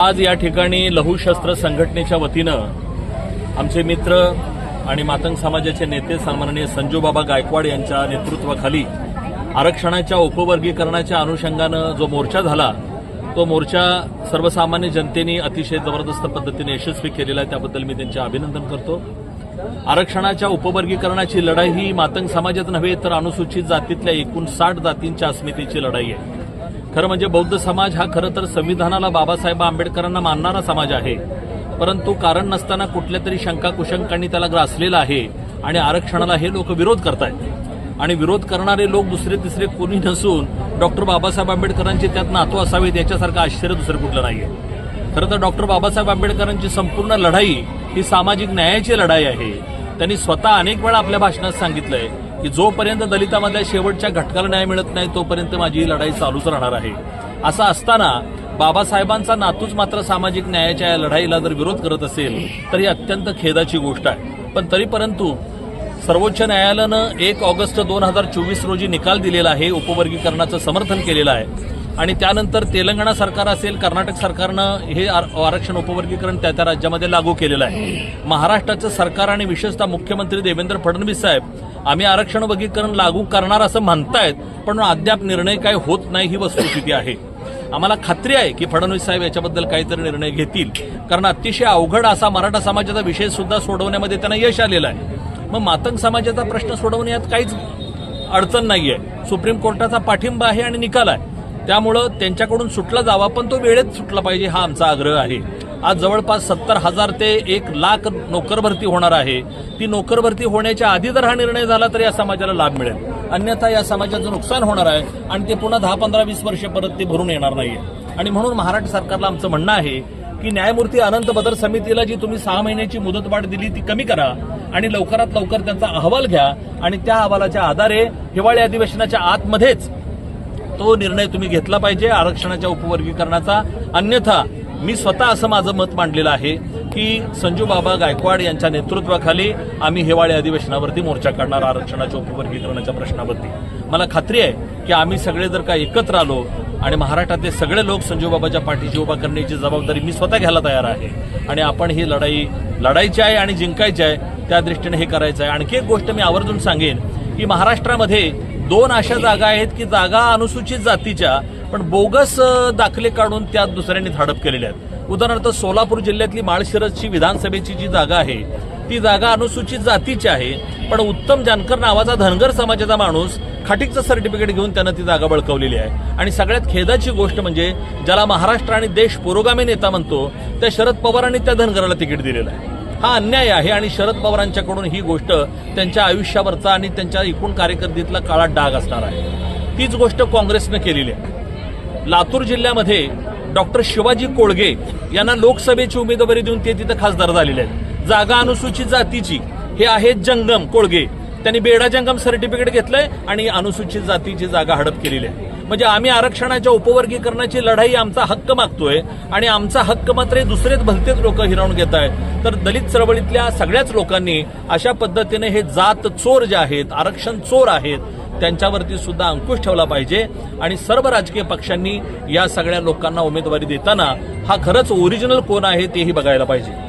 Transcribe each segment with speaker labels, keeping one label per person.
Speaker 1: आज या ठिकाणी लघुशस्त्र संघटनेच्या वतीनं आमचे मित्र आणि मातंग समाजाचे नेते सन्माननीय संजूबाबा गायकवाड यांच्या नेतृत्वाखाली आरक्षणाच्या उपवर्गीकरणाच्या अनुषंगानं जो मोर्चा झाला तो मोर्चा सर्वसामान्य जनतेने अतिशय जबरदस्त पद्धतीने यशस्वी केलेला आहे. त्याबद्दल मी त्यांचे अभिनंदन करतो. आरक्षणाच्या उपवर्गीकरणाची लढाई ही मातंग समाजात नव्हे तर अनुसूचित जातीतल्या एकूण साठ जातींच्या अस्मितेची लढाई आहे. खरं म्हणजे बौद्ध समाज हा खरं तर संविधानाला बाबासाहेब आंबेडकरांना मानणारा समाज आहे. परंतु कारण नसताना कुठल्या तरी शंका कुशंकांनी त्याला ग्रासलेला आहे आणि आरक्षणाला हे लोक विरोध करतायत. आणि विरोध करणारे लोक दुसरे तिसरे कोणी नसून डॉक्टर बाबासाहेब आंबेडकरांचे त्यात नातू असावेत याच्यासारखं आश्चर्य दुसरं कुठलं नाहीये. खरं तर डॉक्टर बाबासाहेब आंबेडकरांची संपूर्ण लढाई ही सामाजिक न्यायाची लढाई आहे. त्यांनी स्वतः अनेक वेळा आपल्या भाषणात सांगितलंय की जोपर्यंत दलितामधल्या शेवटच्या घटकाला न्याय मिळत नाही तोपर्यंत माझी ही लढाई चालूच राहणार आहे. असं असताना बाबासाहेबांचा नातूच मात्र सामाजिक न्यायाच्या या लढाईला जर विरोध करत असेल तर ही अत्यंत खेदाची गोष्ट आहे. पण तरी परंतु सर्वोच्च न्यायालयानं एक ऑगस्ट दोन हजार चोवीस रोजी निकाल दिलेला आहे उपवर्गीकरणाचं समर्थन केलेलं आहे. आणि त्यानंतर तेलंगणा सरकार असेल कर्नाटक सरकारनं हे आर- आरक्षण उपवर्गीकरण त्या त्या राज्यामध्ये लागू केलेलं आहे. महाराष्ट्राचं सरकार आणि विशेषतः मुख्यमंत्री देवेंद्र फडणवीस साहेब आम्ही आरक्षण वर्गीकरण लागू करणार असं म्हणतायत पण अद्याप निर्णय काय होत नाही ही वस्तुस्थिती आहे. आम्हाला खात्री आहे की फडणवीस साहेब याच्याबद्दल काहीतरी निर्णय घेतील कारण अतिशय अवघड असा मराठा समाजाचा विषय सुद्धा सोडवण्यामध्ये त्यांना यश आलेलं आहे. मग मातंग समाजाचा प्रश्न सोडवण्यात काहीच अडचण नाहीये. सुप्रीम कोर्टाचा पाठिंबा आहे आणि निकाल आहे. त्यामुळं त्यांच्याकडून सुटला जावा पण तो वेळेत सुटला पाहिजे हा आमचा आग्रह आहे. आज जवळपास सत्तर हजार ते एक लाख नोकर भरती होणार आहे. ती नोकर भरती होण्याच्या आधी जर हा निर्णय झाला तर या समाजाला लाभ मिळेल. अन्यथा या समाजाचं नुकसान होणार आहे आणि ते पुन्हा दहा पंधरा वीस वर्ष परत ते भरून येणार नाही आणि म्हणून महाराष्ट्र सरकारला आमचं म्हणणं आहे की न्यायमूर्ती अनंत बदर समितीला जी तुम्ही सहा महिन्याची मुदतवाढ दिली ती कमी करा आणि लवकरात लवकर त्यांचा अहवाल घ्या आणि त्या अहवालाच्या आधारे हिवाळी अधिवेशनाच्या आतमध्येच तो निर्णय तुम्ही घेतला पाहिजे आरक्षणाच्या उपवर्गीकरणाचा. अन्यथा मी स्वतः असं माझं मत मांडलेलं आहे की संजू बाबा गायकवाड यांच्या नेतृत्वाखाली आम्ही हिवाळी अधिवेशनावरती मोर्चा काढणार आरक्षणाच्या उपवर्गीकरणाच्या प्रश्नावरती. मला खात्री आहे की आम्ही सगळे जर का एकत्र आलो आणि महाराष्ट्रातले सगळे लोक संजू बाबाच्या पाठीशी उभा करण्याची जबाबदारी मी स्वतः घ्यायला तयार आहे आणि आपण ही लढाई लढायची आहे आणि जिंकायची आहे त्या दृष्टीने हे करायचं आहे. आणखी एक गोष्ट मी आवर्जून सांगेन की महाराष्ट्रामध्ये दोन अशा जागा आहेत की जागा अनुसूचित जातीच्या पण बोगस दाखले काढून त्या दुसऱ्यांनी धाडप केलेल्या आहेत. उदाहरणार्थ सोलापूर जिल्ह्यातली माळशिरसची विधानसभेची जी जागा आहे ती जागा अनुसूचित जातीची आहे पण उत्तम जानकर नावाचा धनगर समाजाचा माणूस खाटीकचं सर्टिफिकेट घेऊन त्यानं ती जागा बळकवलेली आहे. आणि सगळ्यात खेदाची गोष्ट म्हणजे ज्याला महाराष्ट्र आणि देश पुरोगामी नेता म्हणतो त्या शरद पवारांनी त्या धनगराला तिकीट दिलेलं आहे. हा अन्याय आहे आणि शरद पवारांच्याकडून ही गोष्ट त्यांच्या आयुष्यावरचा आणि त्यांच्या एकूण कार्यकर्दीतला काळा डाग असणार आहे. तीच गोष्ट काँग्रेसनं केलेली आहे. लातूर जिल्ह्यामध्ये डॉक्टर शिवाजी कोळगे यांना लोकसभेची उमेदवारी देऊन ते तिथं खासदार झालेले आहेत. जागा अनुसूचित जातीची. हे आहेत जंगम कोळगे. त्यांनी बेडा जंगम सर्टिफिकेट घेतलंय आणि अनुसूचित जातीची जागा हडप केलेली आहे. म्हणजे आम्ही आरक्षणाच्या उपवर्गीकरणाची लढाई आमचा हक्क मागतोय आणि आमचा हक्क मात्र हे दुसरेच भलतेच लोक हिरावून घेत आहेत. तर दलित चळवळीतल्या सगळ्याच लोकांनी अशा पद्धतीने हे जात चोर जे आहेत आरक्षण चोर आहेत त्यांच्यावरती सुद्धा अंकुश ठेवला पाहिजे. आणि सर्व राजकीय पक्षांनी या सगळ्या लोकांना उमेदवारी देताना हा खरंच ओरिजिनल कोण आहे तेही बघायला पाहिजे.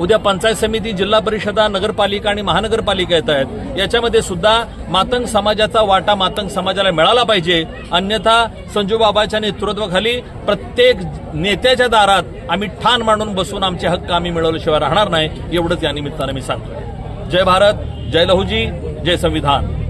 Speaker 1: उद्या पंचायत समिती जिल्हा परिषदा नगरपालिका आणि महानगरपालिका येत आहेत. याच्यामध्ये सुद्धा मातंग समाजाचा वाटा मातंग समाजाला मिळाला पाहिजे. अन्यथा संजूबाबाच्या नेतृत्वाखाली प्रत्येक नेत्याच्या दारात आम्ही ठाण मांडून बसून आमचे हक्क आम्ही मिळवल्याशिवाय राहणार नाही एवढंच या निमित्तानं मी सांगतो जय भारत जय लहुजी जय संविधान.